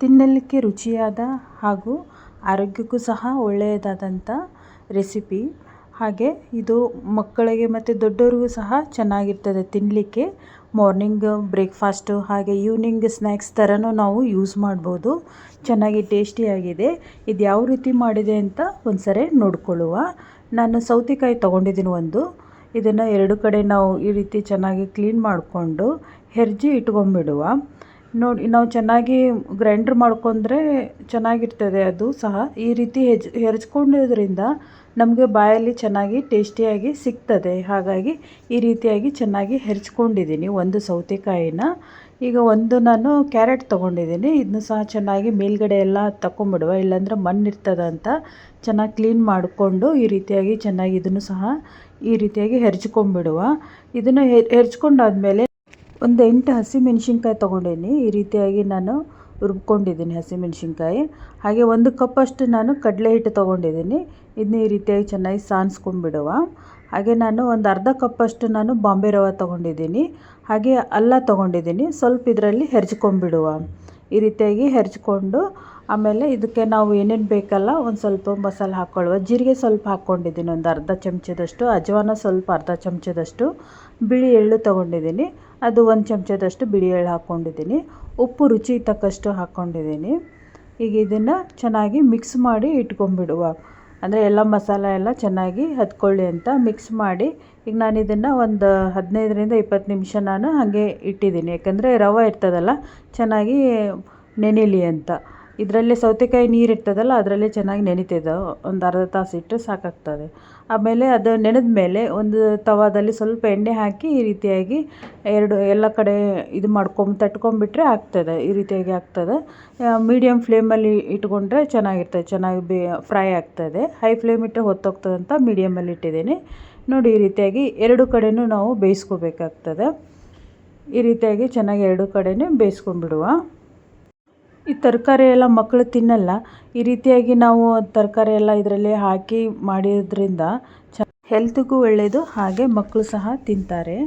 ತಿನ್ನಲಿಕ್ಕೆ ರುಚಿಯಾದ ಹಾಗೂ ಆರೋಗ್ಯಕ್ಕೂ ಸಹ ಒಳ್ಳೆಯದಾದಂಥ ರೆಸಿಪಿ. ಹಾಗೆ ಇದು ಮಕ್ಕಳಿಗೆ ಮತ್ತು ದೊಡ್ಡವ್ರಿಗೂ ಸಹ ಚೆನ್ನಾಗಿರ್ತದೆ ತಿನ್ನಲಿಕ್ಕೆ ಮಾರ್ನಿಂಗ್ ಬ್ರೇಕ್ಫಾಸ್ಟು ಹಾಗೆ ಈವ್ನಿಂಗ್ ಸ್ನ್ಯಾಕ್ಸ್ ಥರನೂ ನಾವು ಯೂಸ್ ಮಾಡ್ಬೋದು. ಚೆನ್ನಾಗಿ ಟೇಸ್ಟಿಯಾಗಿದೆ ಇದು ಯಾವ ರೀತಿ ಮಾಡಿದೆ ಅಂತ ಒಂದ್ಸರಿ ನೋಡ್ಕೊಳ್ಳುವ. ನಾನು ಸೌತೆಕಾಯಿ ತೊಗೊಂಡಿದ್ದೀನಿ ಒಂದು. ಇದನ್ನು ಎರಡು ಕಡೆ ನಾವು ಈ ರೀತಿ ಚೆನ್ನಾಗಿ ಕ್ಲೀನ್ ಮಾಡಿಕೊಂಡು ಹೆರ್ಜಿ ಇಟ್ಕೊಂಡ್ಬಿಡುವ. ನೋಡಿ, ನಾವು ಚೆನ್ನಾಗಿ ಗ್ರೈಂಡ್ರ್ ಮಾಡ್ಕೊಂಡ್ರೆ ಚೆನ್ನಾಗಿರ್ತದೆ ಅದು ಸಹ. ಈ ರೀತಿ ಹೆಜ್ ಹೆರ್ಚ್ಕೊಂಡಿರೋದ್ರಿಂದ ನಮಗೆ ಬಾಯಲ್ಲಿ ಚೆನ್ನಾಗಿ ಟೇಸ್ಟಿಯಾಗಿ ಸಿಗ್ತದೆ. ಹಾಗಾಗಿ ಈ ರೀತಿಯಾಗಿ ಚೆನ್ನಾಗಿ ಹೆರ್ಚ್ಕೊಂಡಿದ್ದೀನಿ ಒಂದು ಸೌತೆಕಾಯಿನ. ಈಗ ಒಂದು ನಾನು ಕ್ಯಾರೆಟ್ ತೊಗೊಂಡಿದ್ದೀನಿ. ಇದನ್ನು ಸಹ ಚೆನ್ನಾಗಿ ಮೇಲ್ಗಡೆ ಎಲ್ಲ ತಗೊಂಬಿಡುವ ಇಲ್ಲಾಂದ್ರೆ ಮಣ್ಣು ಇರ್ತದಂತ ಚೆನ್ನಾಗಿ ಕ್ಲೀನ್ ಮಾಡಿಕೊಂಡು ಈ ರೀತಿಯಾಗಿ ಚೆನ್ನಾಗಿ ಇದನ್ನು ಸಹ ಈ ರೀತಿಯಾಗಿ ಹೆರ್ಚ್ಕೊಂಡ್ಬಿಡುವ. ಇದನ್ನು ಹೆರ್ಚ್ಕೊಂಡಾದ್ಮೇಲೆ ಒಂದು ಎಂಟು ಹಸಿಮೆಣ್ಸಿನ್ಕಾಯಿ ತೊಗೊಂಡೇನಿ. ಈ ರೀತಿಯಾಗಿ ನಾನು ರುಬ್ಕೊಂಡಿದ್ದೀನಿ ಹಸಿಮೆಣ್ಸಿನ್ಕಾಯಿ ಹಾಗೆ ಒಂದು ಕಪ್ಪಷ್ಟು ನಾನು ಕಡಲೆ ಹಿಟ್ಟು ತೊಗೊಂಡಿದ್ದೀನಿ. ಇದನ್ನ ಈ ರೀತಿಯಾಗಿ ಚೆನ್ನಾಗಿ ಸಾನ್ಸ್ಕೊಂಡ್ಬಿಡುವ ಹಾಗೆ ನಾನು ಒಂದು ಅರ್ಧ ಕಪ್ಪಷ್ಟು ನಾನು ಬಾಂಬೆ ರವೆ ತೊಗೊಂಡಿದ್ದೀನಿ. ಹಾಗೆ ಅಲ್ಲ ತೊಗೊಂಡಿದ್ದೀನಿ. ಸ್ವಲ್ಪ ಇದರಲ್ಲಿ ಹೆರ್ಚ್ಕೊಂಡ್ಬಿಡುವ ಈ ರೀತಿಯಾಗಿ ಹೆರ್ಚ್ಕೊಂಡು ಆಮೇಲೆ ಇದಕ್ಕೆ ನಾವು ಏನೇನು ಬೇಕಲ್ಲ ಒಂದು ಸ್ವಲ್ಪ ಮಸಾಲೆ ಹಾಕ್ಕೊಳ್ಳುವ ಜೀರಿಗೆ ಸ್ವಲ್ಪ ಹಾಕ್ಕೊಂಡಿದ್ದೀನಿ. ಒಂದು ಅರ್ಧ ಚಮಚದಷ್ಟು. ಅಜವಾನ ಸ್ವಲ್ಪ ಅರ್ಧ ಚಮಚದಷ್ಟು. ಬಿಳಿ ಎಳ್ಳು ತೊಗೊಂಡಿದ್ದೀನಿ. ಅದು ಒಂದು ಚಮಚದಷ್ಟು ಬಿಳಿ ಎಳ್ಳು ಹಾಕ್ಕೊಂಡಿದ್ದೀನಿ ಉಪ್ಪು ರುಚಿ ತಕ್ಕಷ್ಟು ಹಾಕ್ಕೊಂಡಿದ್ದೀನಿ ಈಗ ಇದನ್ನು ಚೆನ್ನಾಗಿ ಮಿಕ್ಸ್ ಮಾಡಿ ಇಟ್ಕೊಂಡ್ಬಿಡುವ. ಅಂದರೆ ಎಲ್ಲ ಮಸಾಲೆ ಎಲ್ಲ ಚೆನ್ನಾಗಿ ಹತ್ಕೊಳ್ಳಿ ಅಂತ ಮಿಕ್ಸ್ ಮಾಡಿ. ಈಗ ನಾನು ಇದನ್ನು ಒಂದು ಹದಿನೈದರಿಂದ ಇಪ್ಪತ್ತು ನಿಮಿಷ ನಾನು ಹಾಗೆ ಇಟ್ಟಿದ್ದೀನಿ. ಯಾಕಂದರೆ ರವೆ ಇರ್ತದಲ್ಲ, ಚೆನ್ನಾಗಿ ನೆನೀಲಿ ಅಂತ. ಇದರಲ್ಲೇ ಸೌತೆಕಾಯಿ ನೀರು ಇರ್ತದಲ್ಲ, ಅದರಲ್ಲೇ ಚೆನ್ನಾಗಿ ನೆನಿತಿದ್ದು ಒಂದು ಅರ್ಧ ತಾಸು ಇಟ್ಟರೆ ಸಾಕಾಗ್ತದೆ. ಆಮೇಲೆ ಅದು ನೆನೆದ ಮೇಲೆ ಒಂದು ತವಾದಲ್ಲಿ ಸ್ವಲ್ಪ ಎಣ್ಣೆ ಹಾಕಿ ಈ ರೀತಿಯಾಗಿ ಎರಡು, ಎಲ್ಲ ಕಡೆ ಇದು ಮಾಡ್ಕೊಂಬ, ತಟ್ಕೊಂಬಿಟ್ರೆ ಆಗ್ತದೆ, ಈ ರೀತಿಯಾಗಿ ಆಗ್ತದೆ. ಮೀಡಿಯಮ್ ಫ್ಲೇಮಲ್ಲಿ ಇಟ್ಕೊಂಡ್ರೆ ಚೆನ್ನಾಗಿರ್ತದೆ, ಚೆನ್ನಾಗಿ ಬೇ ಫ್ರೈ ಆಗ್ತದೆ. ಹೈ ಫ್ಲೇಮ್ ಇಟ್ಟರೆ ಹೊತ್ತೋಗ್ತದೆ ಅಂತ ಮೀಡಿಯಮಲ್ಲಿ ಇಟ್ಟಿದ್ದೀನಿ. ನೋಡಿ, ಈ ರೀತಿಯಾಗಿ ಎರಡು ಕಡೆಯೂ ನಾವು ಬೇಯಿಸ್ಕೋಬೇಕಾಗ್ತದೆ. ಈ ರೀತಿಯಾಗಿ ಚೆನ್ನಾಗಿ ಎರಡು ಕಡೆಯೂ ಬೇಯಿಸ್ಕೊಂಡ್ಬಿಡುವ. ಈ ತರಕಾರಿ ಎಲ್ಲ ಮಕ್ಕಳು ತಿನ್ನಲ್ಲ. ಈ ರೀತಿಯಾಗಿ ನಾವು ತರಕಾರಿ ಎಲ್ಲ ಇದರಲ್ಲಿ ಹಾಕಿ ಮಾಡಿದ್ರಿಂದ ಚ ಹೆಲ್ತಿಗೂ ಒಳ್ಳೆಯದು ಹಾಗೆ ಮಕ್ಕಳು ಸಹ ತಿಂತಾರೆ.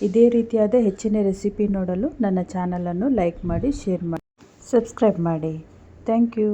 ಇದೇ ರೀತಿಯಾದ ಹೆಚ್ಚಿನ ರೆಸಿಪಿ ನೋಡಲು ನನ್ನ ಚಾನಲನ್ನು ಲೈಕ್ ಮಾಡಿ ಶೇರ್ ಮಾಡಿ ಸಬ್ಸ್ಕ್ರೈಬ್ ಮಾಡಿ. Thank you